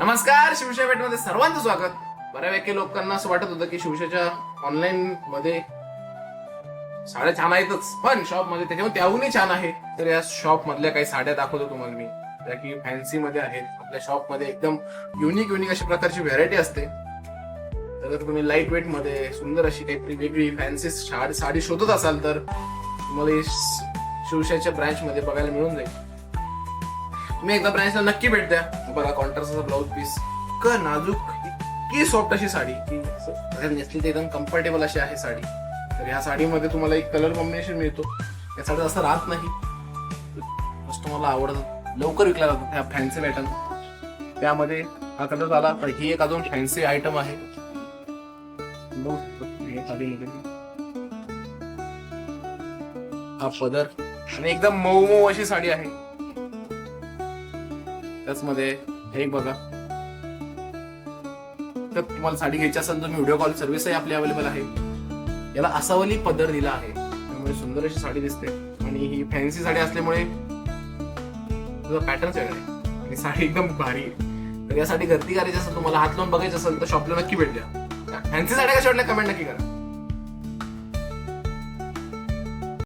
नमस्कार शिवशा भेटमध्ये सर्वांचं स्वागत. बऱ्यापैकी लोकांना असं वाटत होतं की शिवशाच्या ऑनलाईन मध्ये साड्या छान आहेतच पण शॉपमध्ये त्याच्यामुळे त्याहूनही छान आहे. तर या शॉप मधल्या काही साड्या दाखवतो तुम्हाला मी. त्या की फॅन्सी मध्ये आहेत. आपल्या शॉपमध्ये एकदम युनिक युनिक अशा प्रकारची व्हरायटी असते. तर तुम्ही लाइट वेटमध्ये सुंदर अशी काहीतरी वेगळी फॅन्सी साडी शोधत असाल तर तुम्हाला शिवशाच्या ब्रँच मध्ये बघायला मिळून जाईल. तुम्ही एकदा ब्रँचला नक्की भेट द्या. बघा कॉन्ट्रास्टचा ब्लाऊज पीस क नाजूक इतकी सॉफ्ट अशी साडी. की नेसली ते एकदम कम्फर्टेबल अशी आहे साडी. तर ह्या साडीमध्ये तुम्हाला एक कलर कॉम्बिनेशन मिळतो. या साडी असं राहत नाही. कस्टमरला तुम्हाला आवडत. लवकर विकला जातो. ह्या फॅन्सी पॅटर्न त्यामध्ये हा कलर आला. तर ही एक अजून फॅन्सी आयटम आहे. हा पदर. आणि एकदम मऊ मऊ अशी साडी आहे. त्याचमध्ये हे बघा. तर तुम्हाला साडी घ्यायची असेल तर मी व्हिडिओ कॉल सर्व्हिसही आपली अवेलेबल आहे. याला असावली पदर दिला आहे. त्यामुळे सुंदर अशी साडी दिसते. आणि ही फॅन्सी साडी असल्यामुळे तुझा पॅटर्न वेगळा आहे. आणि साडी एकदम भारी आहे. तर यासाठी गर्दी करायची असेल तुम्हाला हात लावून बघायचं असेल तर शॉपला नक्की भेट द्या. फॅन्सी साड्या कशा वाटल्या कमेंट नक्की करा.